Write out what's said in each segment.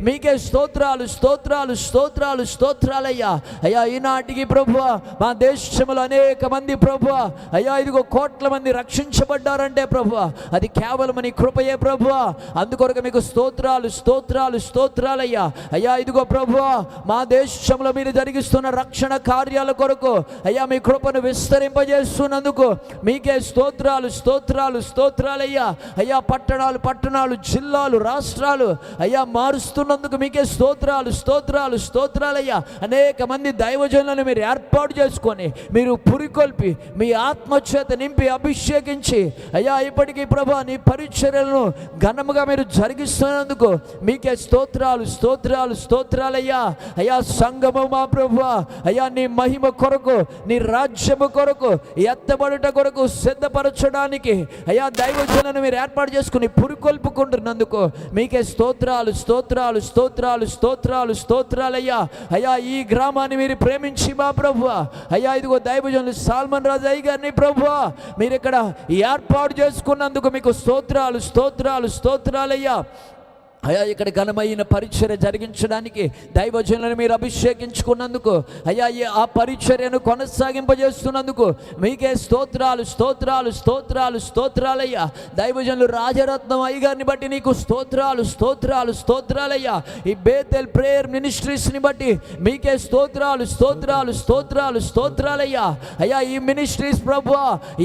మీకే స్తోత్రాలు స్తోత్రాలు స్తోత్రాలు స్తోత్రాలయ్యా. అయ్యా ఈనాటికి ప్రభు మా దేశంలో అనేక మంది ప్రభు అయ్యా ఇదిగో కోట్ల మంది రక్షించబడ్డారంటే ప్రభు అది కేవలం నీ కృపయే ప్రభు అందుకొరకు మీకు స్తోత్రాలు స్తోత్రాలు స్తోత్రాలయ్యా. అయ్యా ఇదిగో ప్రభు మా దేశంలో మీరు జరిగిస్తున్న రక్షణ కార్యాల కొరకు అయ్యా మీ కృపను విస్తరింపజేస్తున్నందుకు మీకే స్తోత్రాలు స్తోత్రాలు స్తోత్రాలయ్యా. అయ్యా పట్టణాలు పట్టణాలు జిల్లాలు రాష్ట్రాలు అయ్యా మారుస్తున్న మారుస్తున్నందుకు మీకే స్తోత్రాలు స్తోత్రాలు స్తోత్రాలయ్యా. అనేక మంది దైవజనులను మీరు ఏర్పాటు చేసుకొని మీరు పురికొల్పి మీ ఆత్మచేత నింపి అభిషేకించి అయ్యా ఇప్పటికీ ప్రభా నీ పరిచర్యలను ఘనముగా మీరు జరిగిస్తున్నందుకు మీకే స్తోత్రాలు స్తోత్రాలు స్తోత్రాలయ్యా. అయ్యా సంగము మా ప్రభు. అయ్యా నీ మహిమ కొరకు నీ రాజ్యము కొరకు ఎత్తబడుట కొరకు సిద్ధపరచడానికి అయ్యా దైవజనులను మీరు ఏర్పాటు చేసుకుని పురికొల్పుకుంటున్నందుకు మీకే స్తోత్రాలు స్తోత్రాలు స్తోత్రాలు స్తోత్రాలు స్తోత్రాలయ్యా. అయ్యా ఈ గ్రామాన్ని మీరు ప్రేమించి మా ప్రభు అయ్యా ఇదిగో దైవజనులు సాల్మన్ రాజు అయ్య గారిని ప్రభు మీరు ఇక్కడ ఏర్పాటు చేసుకున్నందుకు మీకు స్తోత్రాలు స్తోత్రాలు స్తోత్రాలయ్యా. అయ్యా ఇక్కడ ఘనమైన పరిచర్య జరిగించడానికి దైవజనులను మీరు అభిషేకించుకున్నందుకు అయ్యా ఆ పరిచర్యను కొనసాగింపజేస్తున్నందుకు మీకే స్తోత్రాలు స్తోత్రాలు స్తోత్రాలు స్తోత్రాలయ్యా. దైవజనులు రాజరత్నం అయ్యగారిని బట్టి నీకు స్తోత్రాలు స్తోత్రాలు స్తోత్రాలయ్యా. ఈ బేతెల్ ప్రేయర్ మినిస్ట్రీస్ని బట్టి మీకే స్తోత్రాలు స్తోత్రాలు స్తోత్రాలు స్తోత్రాలయ్యా. అయ్యా ఈ మినిస్ట్రీస్ ప్రభు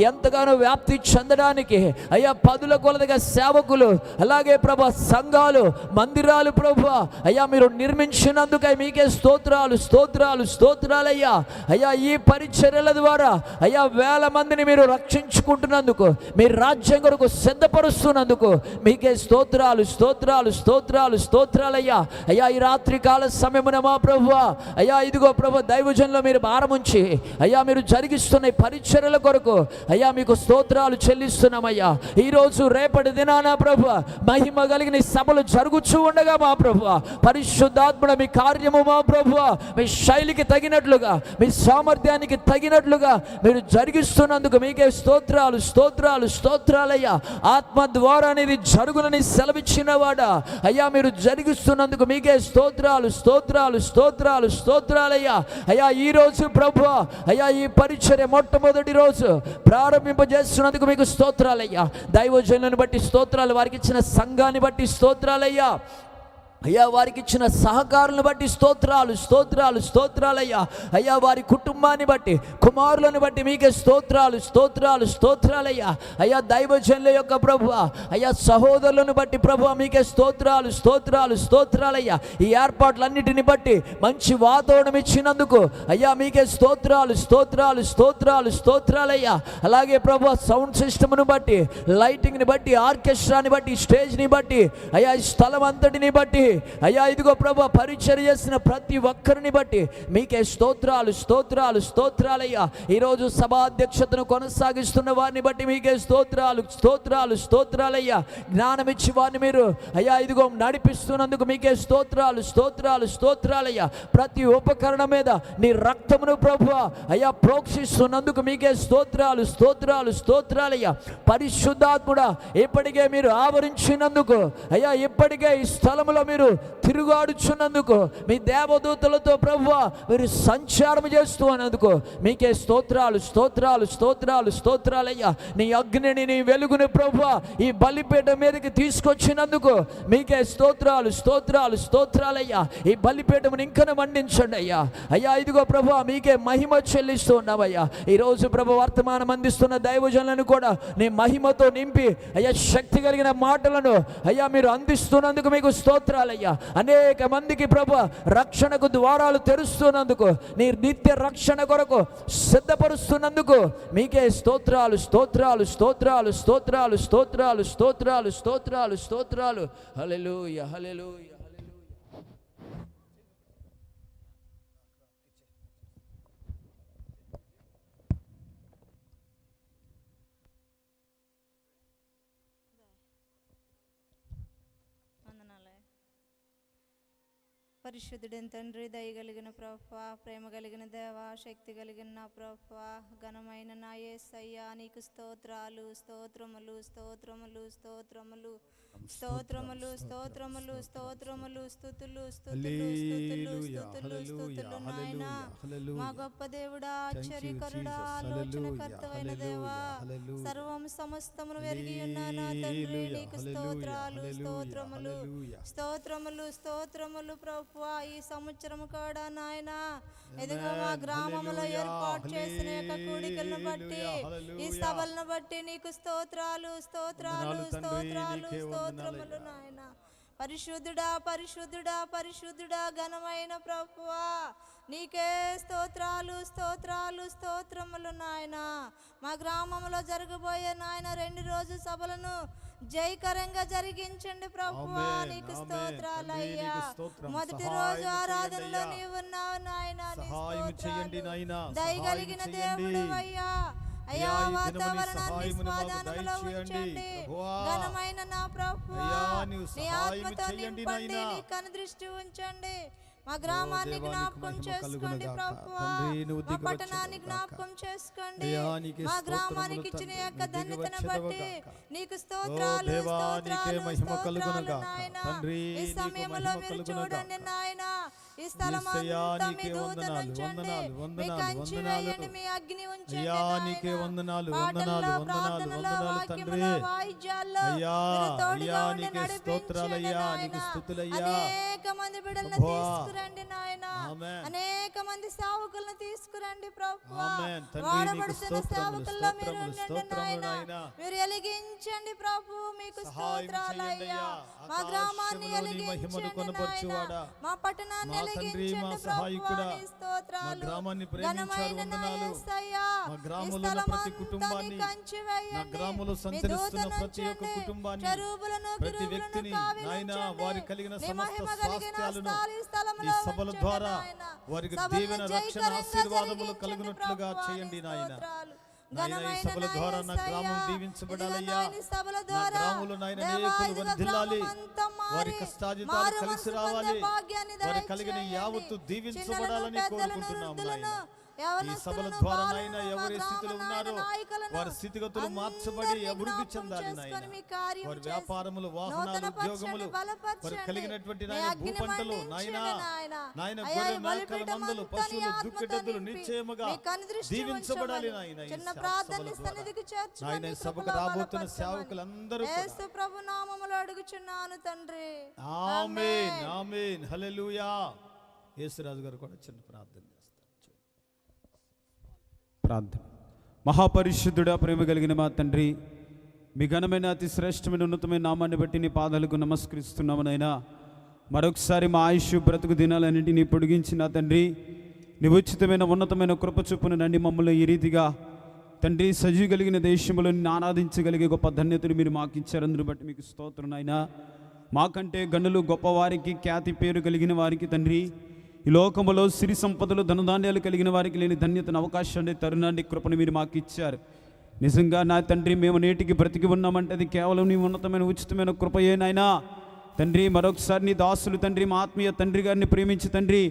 ఎంతగానో వ్యాప్తి చెందడానికి అయ్యా పదుల కొలదిగా సేవకులు అలాగే ప్రభా సంఘాలు మందిరాలు ప్రభు. అయ్యా మీరు నిర్మించినందుకై మీకే స్తోత్రాలు స్తోత్రాలు స్తోత్రాలయ్యా. అయ్యా ఈ పరిచర్యల ద్వారా అయ్యా వేల మందిని మీరు రక్షించుకుంటున్నందుకు మీ రాజ్యం కొరకు సిద్ధపరుస్తున్నందుకు మీకే స్తోత్రాలు స్తోత్రాలు స్తోత్రాలు స్తోత్రాలయ్యా. అయ్యా ఈ రాత్రి కాల సమయమున మా ప్రభు అయ్యా ఇదిగో ప్రభు దైవజన్లో మీరు భారముంచి అయ్యా మీరు జరిగిస్తున్న ఈ పరిచర్యల కొరకు అయ్యా మీకు స్తోత్రాలు చెల్లిస్తున్నామయ్యా. ఈరోజు రేపటి దినాన ప్రభు మహిమ కలిగిన సభలు జరుగుచూ ఉండగా మా ప్రభు పరిశుద్ధాత్మడ మీ కార్యము మా ప్రభు మీ శైలికి తగినట్లుగా మీ సామర్థ్యానికి తగినట్లుగా మీరు జరిగిస్తున్నందుకు మీకే స్తోత్రాలు స్తోత్రాలు స్తోత్రాలయ్యా. ఆత్మ ద్వారా అనేది జరుగునని సెలవిచ్చినవాడా. అయ్యా మీరు జరిగిస్తున్నందుకు మీకే స్తోత్రాలు స్తోత్రాలు స్తోత్రాలు స్తోత్రాలయ్యా. అయ్యా ఈ రోజు ప్రభు అయ్యా ఈ పరిచర్య మొట్టమొదటి రోజు ప్రారంభింపజేస్తున్నందుకు మీకు స్తోత్రాలయ్యా. దైవజనులను బట్టి స్తోత్రాలు వారికి ఇచ్చిన సంఘాన్ని బట్టి leja అయ్యా వారికి ఇచ్చిన సహకారులను బట్టి స్తోత్రాలు స్తోత్రాలు స్తోత్రాలయ్యా. అయ్యా వారి కుటుంబాన్ని బట్టి కుమారులను బట్టి మీకే స్తోత్రాలు స్తోత్రాలు స్తోత్రాలయ్యా. అయ్యా దైవజనుల యొక్క ప్రభు అయ్యా సహోదరులను బట్టి ప్రభు మీకే స్తోత్రాలు స్తోత్రాలు స్తోత్రాలయ్యా. ఈ ఏర్పాట్లన్నిటిని బట్టి మంచి వాతావరణం ఇచ్చినందుకు అయ్యా మీకే స్తోత్రాలు స్తోత్రాలు స్తోత్రాలు స్తోత్రాలయ్యా. అలాగే ప్రభు సౌండ్ సిస్టమ్ను బట్టి లైటింగ్ని బట్టి ఆర్కెస్ట్రాని బట్టి స్టేజ్ని బట్టి అయ్యా ఈ స్థలం అంతటిని బట్టి అయ్యా ఇదిగో ప్రభు పరిచర్య చేసిన ప్రతి ఒక్కరిని బట్టి మీకే స్తోత్రాలు స్తోత్రాలు స్తోత్రాలయ్యా. ఈరోజు సభాధ్యక్షతను కొనసాగిస్తున్న వారిని బట్టి మీకే స్తోత్రాలు స్తోత్రాలు స్తోత్రాలయ్యా. జ్ఞానం ఇచ్చి వారిని మీరు అయ్యా ఇదిగో నడిపిస్తున్నందుకు మీకే స్తోత్రాలు స్తోత్రాలు స్తోత్రాలయ్యా. ప్రతి ఉపకరణం మీద నీ రక్తమును ప్రభు అయ్యా ప్రోక్షిస్తున్నందుకు మీకే స్తోత్రాలు స్తోత్రాలు స్తోత్రాలయ్యా. పరిశుద్ధాత్ముడా ఇప్పటికే మీరు ఆవరించినందుకు అయ్యా ఇప్పటికే ఈ స్థలంలో మీరు తిరుగాడుచున్నందుకు మీ దేవదూతలతో ప్రభు మీరు సంచారం చేస్తూ అన్నందుకు మీకే స్తోత్రాలు స్తోత్రాలు స్తోత్రాలు స్తోత్రాలయ్యా. నీ అగ్నిని నీ వెలుగుని ప్రభు ఈ బలిపీఠ మీదకి తీసుకొచ్చినందుకు మీకే స్తోత్రాలు స్తోత్రాలు స్తోత్రాలయ్యా. ఈ బలిపీఠమును ఇంకను మండించండి అయ్యా. అయ్యా ఇదిగో ప్రభు మీకే మహిమ చెల్లిస్తూ ఉన్నామయ్యా ఈరోజు ప్రభు వర్తమానం అందిస్తున్న దైవజనులను కూడా నీ మహిమతో నింపి అయ్యా శక్తి కలిగిన మాటలను అయ్యా మీరు అందిస్తున్నందుకు మీకు స్తోత్రాలయ్యా అనేక మందికి ప్రభు రక్షణకు ద్వారాలు తెరుస్తున్నందుకు నీ నిత్య రక్షణ కొరకు సిద్ధపరుస్తున్నందుకు మీకే స్తోత్రాలు స్తోత్రాలు స్తోత్రాలు స్తోత్రాలు స్తోత్రాలు స్తోత్రాలు స్తోత్రాలు స్తోత్రాలు. హలెలుయ హలెలుయ వందనాలే పరిశుద్ధుడైన తండ్రి దయగలిగిన ప్రభా ప్రేమ కలిగిన దేవ శక్తి కలిగిన నా ప్రభా ఘనమైన నా యేసయ్యా నీకు స్తోత్రాలు స్తోత్రములు స్తోత్రములు స్తోత్రములు స్తోత్రములు స్తోత్రములు స్తోత్రములు స్థుతులు స్థుతులు స్థుతులు స్థుతులు నాయనా మా. గొప్ప దేవుడా ఆశ్చర్యకరుడా. ఆలోచనకర్తమైన దేవా. సర్వం సమస్తమును వెరిగి ఉన్నా నా తండ్రి నీకు స్తోత్రాలు స్తోత్రములు. స్తోత్రములు స్తోత్రములు ప్రభువా ఈ సంవత్సరం కూడా నాయన ఎదుగో మా. గ్రామంలో ఏర్పాటు చేసిన యొక్క కూడికలను బట్టి ఈ. సభలను బట్టి నీకు స్తోత్రాలు స్తోత్రాలు స్తోత్రాలు స్తోత్రములు. నాయన పరిశుద్ధుడా పరిశుద్ధుడా పరిశుద్ధుడా ఘనమైన ప్రభువా నీకే స్తోత్రాలు స్తోత్రాలు స్తోత్రములు నాయన మా గ్రామంలో జరగబోయే నాయన రెండు రోజు సభలను జయకరంగా జరిగించండి ప్రభువా నీకు. స్తోత్రాలయ్యా. మొదటి రోజు ఆరాధనలో అయ్యా. నీవున్నావు నాయన నీ సహాయం చేయండి స్తోత్రాలు. నాయనా. దయగలిగిన. దేవుడు అయ్యా అయ్యా, వాతావరణాన్ని సమాధానంలో. ఉంచండి. ఘనమైన నా ప్రభు నీవు నీ ఆత్మతో నింపండి. నీ కనుదృష్టి ఉంచండి మా గ్రామాన్ని జ్ఞాపకం చేసుకోండి తండ్రి, నువ్వు మా దిగి పట్టణాన్ని. జ్ఞాపకం చేసుకోండి మా గ్రామానికి ఇచ్చిన. యొక్క ధన్యతను బట్టి. నీకు స్తోత్రాలు స్తోత్రాలు స్తోత్రాలు. నాయనా ఈ సమయంలో మీరు. చూడండి నాయనా ఈ స్థలం అంతా మీ దూతను వందనాలు, ఉంచండి వందనాలు, మీ వందనాలు, కంచి వందనాలు. వేయండి మీ అగ్ని ఉంచండి అయ్యా, నీకే నాయనా. వందనాలు, తండ్రి. అయ్యా, అయ్యా, నీకే స్తోత్రాలయ్యా, నీకు. స్తుతులయ్యా. అనేక మంది బిడ్డలను. తీసుకురండి నాయన మంది సేవకులను తీసుకురండి ప్రభు వాడబడుతున్న సేవకుల్లో మీరు నాయన. ఎలిగించండి ప్రభు మీకు స్తోత్రాలయ్యా మా. గ్రామాన్ని ఎలిగించండి మా పట్టణాన్ని ఎలిగించండి ప్రభు స్తోత్రాలు. మా గ్రామాన్ని ప్రేమించారు, వందనాలు. మా గ్రామంలో ప్రతి కుటుంబాన్ని, నీ గ్రామంలో సంచరిస్తున్న ప్రతి ఒక్క. కుటుంబాన్ని, ప్రతి వ్యక్తిని. నాయనా, వారికి కలిగిన సమస్త స్వాస్థ్యాలను ఈ సభల ద్వారా. వారికి దీవెన, రక్షణ, ఆశీర్వాదములు కలుగునట్లుగా చేయండి నాయనా. సభల ద్వారా నా గ్రామం దీవించబడాలయ్యా. నా గ్రామంలో నాయన అనేకులు వర్ధిల్లాలి. వారి కష్టాజితాలు కలిసి రావాలి. కలిగిన. యావత్తు దీవించబడాలని పెద్దలను, కోరుకుంటున్నాం వృద్ధులను, నాయన. ఈ సభల ద్వారా నాయన ఎవరి స్థితిలో ఉన్నారో వారి స్థితిగతులు మార్చబడి అభివృద్ధి చెందాలి నాయన వారి వ్యాపారములు వాహనాలు ఉద్యోగములు. వారికి కలిగినటువంటి నాయన భూపంటలు నాయన నాయన. గొర్రె మేకల మందలు పశువులు దుక్కిటెద్దులు నిశ్చయముగా దీవించబడాలి. నాయన సభకు రాబోతున్న. సేవకులందరూ యేసు ప్రభు నామములో అడుగుచున్నాను తండ్రి ఆమేన్ ఆమేన్ హల్లెలూయా యేసురాజు గారు కూడా చిన్న ప్రార్థన ప్రార్థన. మహాపరిశుద్ధుడా ప్రేమ కలిగిన మా తండ్రి మీ ఘనమైన అతి శ్రేష్టమైన ఉన్నతమైన నామాన్ని బట్టి నీ పాదాలకు నమస్కరిస్తున్నామనైనా. మరొకసారి మా ఆయుష్ బ్రతుకు దినాలన్నింటినీ పొడిగించిన తండ్రి నీ ఉచితమైన ఉన్నతమైన కృప నండి మమ్మల్ని ఈ రీతిగా తండ్రి సజీవ కలిగిన దేశంలో ఆరాధించగలిగే గొప్ప ధన్యతను మీరు మాకు ఇచ్చారు అందుని బట్టి మీకు స్తోత్రం నాయనా. మాకంటే గనులు గొప్పవారికి ఖ్యాతి పేరు కలిగిన వారికి తండ్రి ఈ లోకములో సిరి సంపదలు ధనధాన్యాలు కలిగిన వారికి లేని ధన్యతను అవకాశాన్ని తరుణాన్ని కృపను మీరు మాకు ఇచ్చారు. నిజంగా నా తండ్రి మేము నేటికి బ్రతికి ఉన్నామంటే అది కేవలం నీ ఉన్నతమైన ఉచితమైన కృపయే నాయనా. తండ్రి మరొకసారి నీ దాసులు తండ్రి మా ఆత్మీయ తండ్రి గారిని ప్రేమించి తండ్రి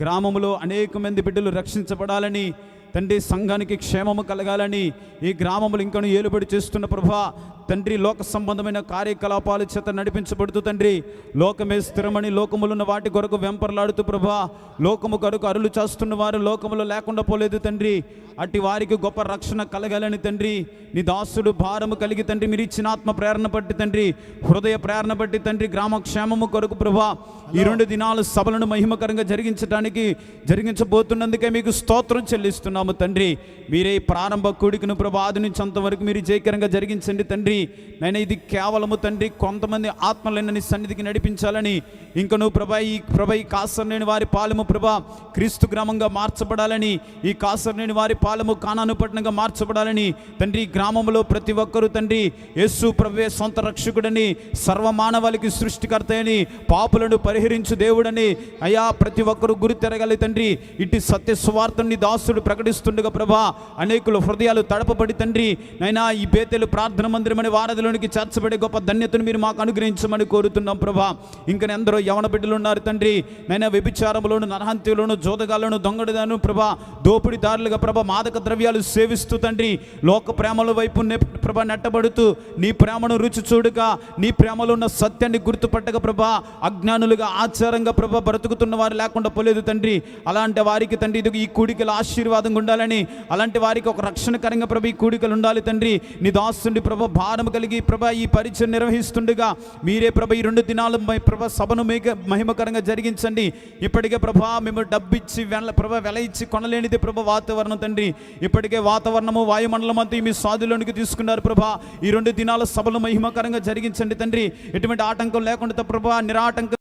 గ్రామములో అనేక మంది బిడ్డలు రక్షించబడాలని తండ్రి సంఘానికి క్షేమము కలగాలని ఈ గ్రామములు ఇంకను ఏలుబడి చేస్తున్న ప్రభా తండ్రి లోక సంబంధమైన కార్యకలాపాల చేత నడిపించబడుతూ తండ్రి లోకమే స్థిరమని లోకములున్న వాటి కొరకు వెంపర్లాడుతూ ప్రభా లోకము కొరకు అరులు చేస్తున్న వారు లోకములో లేకుండా పోలేదు తండ్రి. అట్టి వారికి గొప్ప రక్షణ కలగాలని తండ్రి నీ దాసుడు భారము కలిగి తండ్రి మీరు ఇచ్చిన ఆత్మ ప్రేరణ బట్టి తండ్రి హృదయ ప్రేరణ బట్టి తండ్రి గ్రామ క్షేమము కొరకు ప్రభా ఈ రెండు దినాలు సభలను మహిమకరంగా జరిగించడానికి జరిగించబోతున్నందుకే మీకు స్తోత్రం చెల్లిస్తున్నాము తండ్రి. మీరే ప్రారంభ కూడికను ప్రభా ఆది నుంచి అంతవరకు మీరు జయకరంగా జరిగించండి తండ్రి. నేను ఇది కేవలము తండ్రి కొంతమంది ఆత్మలేనని సన్నిధికి నడిపించాలని. ఇంక నువ్వు ప్రభా ఈ ప్రభా ఈ కాసర్నేని వారి పాలము ప్రభా క్రీస్తు గ్రామంగా మార్చబడాలని. ఈ కాసర్నేని వారి పాలము కానాను పట్టణంగా మార్చబడాలని. తండ్రి గ్రామంలో ప్రతి ఒక్కరూ తండ్రి యేసు ప్రభే సొంత రక్షకుడని సర్వమానవాళికి సృష్టికర్త అని పాపులను పరిహరించు దేవుడని. అయా ప్రతి ఒక్కరూ గురి తెరగలి తండ్రి. ఇటు సత్య సువార్తని దాసుడు ప్రకటి ప్రకటిస్తుండగా ప్రభా అనేకులు హృదయాలు తడపబడి తండ్రి నైనా ఈ బేతెలు ప్రార్థన మందిరం అనే వారధిలోనికి చేర్చబడే గొప్ప ధన్యతను మీరు మాకు అనుగ్రహించమని కోరుతున్నాం ప్రభా. ఇంకా ఎందరో యవన బిడ్డలు ఉన్నారు తండ్రి నైనా వ్యభిచారములోను నరహంత్యులను జోదగాలను దొంగడుగాను ప్రభా. దోపిడిదారులుగా ప్రభా మాదక ద్రవ్యాలు సేవిస్తూ తండ్రి లోక ప్రేమల వైపు ప్రభా నెట్టబడుతూ నీ ప్రేమను రుచి చూడగా నీ ప్రేమలో ఉన్న సత్యాన్ని గుర్తుపట్టక ప్రభా. అజ్ఞానులుగా ఆచారంగా ప్రభా బ్రతుకుతున్న వారు లేకుండా పోలేదు తండ్రి. అలాంటి వారికి తండ్రి ఇది ఈ కూడికల ఆశీర్వాదంగా ఉండాలని అలాంటి వారికి ఒక రక్షణకరంగా ప్రభు ఈ కూడికలు ఉండాలి తండ్రి. నీ దాస్తుండి ప్రభ భారం కలిగి ప్రభ ఈ పరిచయం నిర్వహిస్తుండగా మీరే ప్రభ ఈ రెండు దినాలు ప్రభ సభను మేక మహిమకరంగా జరిగించండి. ఇప్పటికే ప్రభా మేము డబ్బిచ్చి వెల ప్రభ వెల ఇచ్చి కొనలేనిది ప్రభ వాతావరణం తండ్రి. ఇప్పటికే వాతావరణము వాయుమండలం అంతా మీ స్వాధులోనికి తీసుకున్నారు ప్రభా. ఈ రెండు దినాల సభలు మహిమకరంగా జరిగించండి తండ్రి. ఎటువంటి ఆటంకం లేకుండా ప్రభా నిరాటంకం